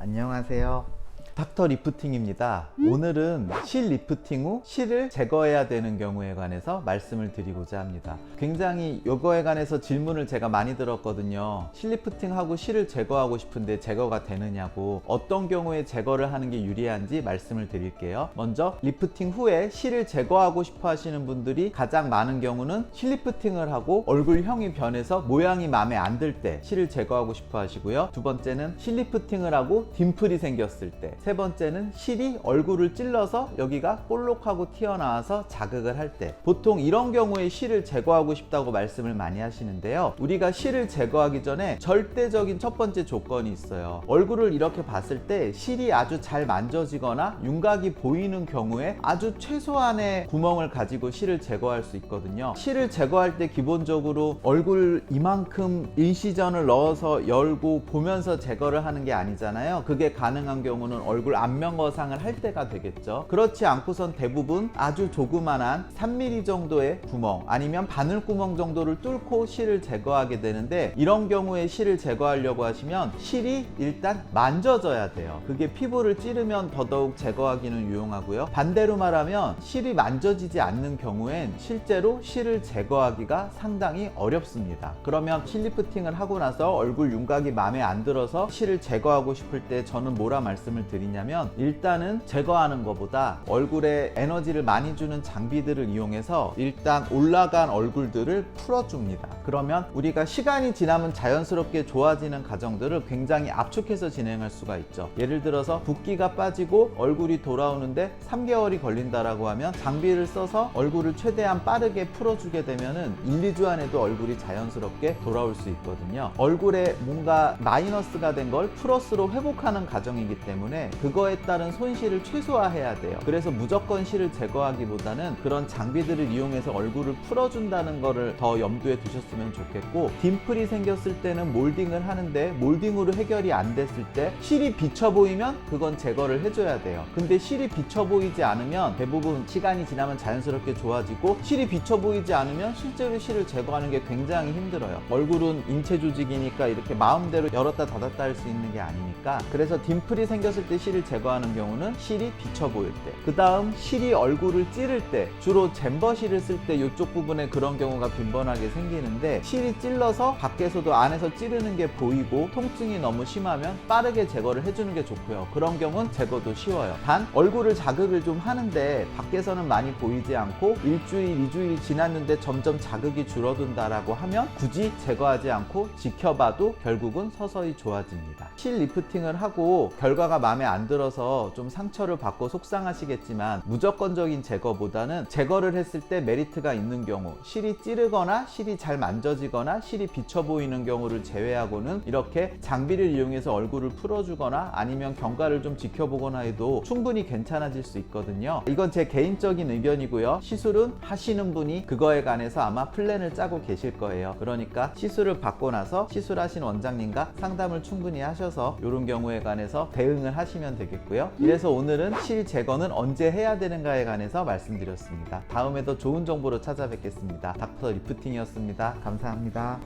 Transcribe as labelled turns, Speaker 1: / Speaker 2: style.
Speaker 1: 안녕하세요. 닥터 리프팅입니다. 오늘은 실 리프팅 후 실을 제거해야 되는 경우에 관해서 말씀을 드리고자 합니다. 굉장히 이거에 관해서 질문을 제가 많이 들었거든요. 실 리프팅하고 실을 제거하고 싶은데 제거가 되느냐고 어떤 경우에 제거를 하는 게 유리한지 말씀을 드릴게요. 먼저 리프팅 후에 실을 제거하고 싶어 하시는 분들이 가장 많은 경우는 실 리프팅을 하고 얼굴형이 변해서 모양이 마음에 안 들 때 실을 제거하고 싶어 하시고요. 두 번째는 실 리프팅을 하고 딤플이 생겼을 때세 번째는 실이 얼굴을 찔러서 여기가 볼록하고 튀어나와서 자극을 할 때. 보통 이런 경우에 실을 제거하고 싶다고 말씀을 많이 하시는데요. 우리가 실을 제거하기 전에 절대적인 첫 번째 조건이 있어요. 얼굴을 이렇게 봤을 때 실이 아주 잘 만져지거나 윤곽이 보이는 경우에 아주 최소한의 구멍을 가지고 실을 제거할 수 있거든요. 실을 제거할 때 기본적으로 얼굴 이만큼 인시전을 넣어서 열고 보면서 제거를 하는 게 아니잖아요. 그게 가능한 경우는 얼굴 안면 거상을 할 때가 되겠죠. 그렇지 않고선 대부분 아주 조그만한 3mm 정도의 구멍 아니면 바늘 구멍 정도를 뚫고 실을 제거하게 되는데 이런 경우에 실을 제거하려고 하시면 실이 일단 만져져야 돼요. 그게 피부를 찌르면 더더욱 제거하기는 유용하고요. 반대로 말하면 실이 만져지지 않는 경우엔 실제로 실을 제거하기가 상당히 어렵습니다. 그러면 실 리프팅을 하고 나서 얼굴 윤곽이 마음에 안 들어서 실을 제거하고 싶을 때 저는 뭐라 말씀을 드리냐 면 일단은 제거하는 것보다 얼굴에 에너지를 많이 주는 장비들을 이용해서 일단 올라간 얼굴들을 풀어줍니다. 그러면 우리가 시간이 지나면 자연스럽게 좋아지는 과정들을 굉장히 압축해서 진행할 수가 있죠. 예를 들어서 붓기가 빠지고 얼굴이 돌아오는데 3개월이 걸린다라고 하면 장비를 써서 얼굴을 최대한 빠르게 풀어주게 되면은 1, 2주 안에도 얼굴이 자연스럽게 돌아올 수 있거든요. 얼굴에 뭔가 마이너스가 된 걸 플러스로 회복하는 과정이기 때문에 그거에 따른 손실을 최소화해야 돼요. 그래서 무조건 실을 제거하기보다는 그런 장비들을 이용해서 얼굴을 풀어준다는 거를 더 염두에 두셨으면 좋겠고 딤플이 생겼을 때는 몰딩을 하는데 몰딩으로 해결이 안 됐을 때 실이 비쳐 보이면 그건 제거를 해줘야 돼요. 근데 실이 비쳐 보이지 않으면 대부분 시간이 지나면 자연스럽게 좋아지고 실이 비쳐 보이지 않으면 실제로 실을 제거하는 게 굉장히 힘들어요. 얼굴은 인체 조직이니까 이렇게 마음대로 열었다 닫았다 할 수 있는 게 아니니까 그래서 딤플이 생겼을 때 실을 제거하는 경우는 실이 비쳐 보일 때, 그 다음 실이 얼굴을 찌를 때, 주로 잼버 실을 쓸 때 이쪽 부분에 그런 경우가 빈번하게 생기는데 실이 찔러서 밖에서도 안에서 찌르는 게 보이고 통증이 너무 심하면 빠르게 제거를 해주는 게 좋고요. 그런 경우는 제거도 쉬워요. 단 얼굴을 자극을 좀 하는데 밖에서는 많이 보이지 않고 일주일, 이주일이 지났는데 점점 자극이 줄어든다라고 하면 굳이 제거하지 않고 지켜봐도 결국은 서서히 좋아집니다. 실 리프팅을 하고 결과가 마음에 안 들어서 좀 상처를 받고 속상하시겠지만 무조건적인 제거보다는 제거를 했을 때 메리트가 있는 경우 실이 찌르거나 실이 잘 만져지거나 실이 비쳐 보이는 경우를 제외하고는 이렇게 장비를 이용해서 얼굴을 풀어주거나 아니면 경과를 좀 지켜보거나 해도 충분히 괜찮아질 수 있거든요. 이건 제 개인적인 의견이고요. 시술은 하시는 분이 그거에 관해서 아마 플랜을 짜고 계실 거예요. 그러니까 시술을 받고 나서 시술하신 원장님과 상담을 충분히 하셔서 이런 경우에 관해서 대응을 하시면 되겠고요. 이래서 오늘은 실 제거는 언제 해야 되는가에 관해서 말씀드렸습니다. 다음에 더 좋은 정보로 찾아뵙겠습니다. 닥터 리프팅이었습니다. 감사합니다.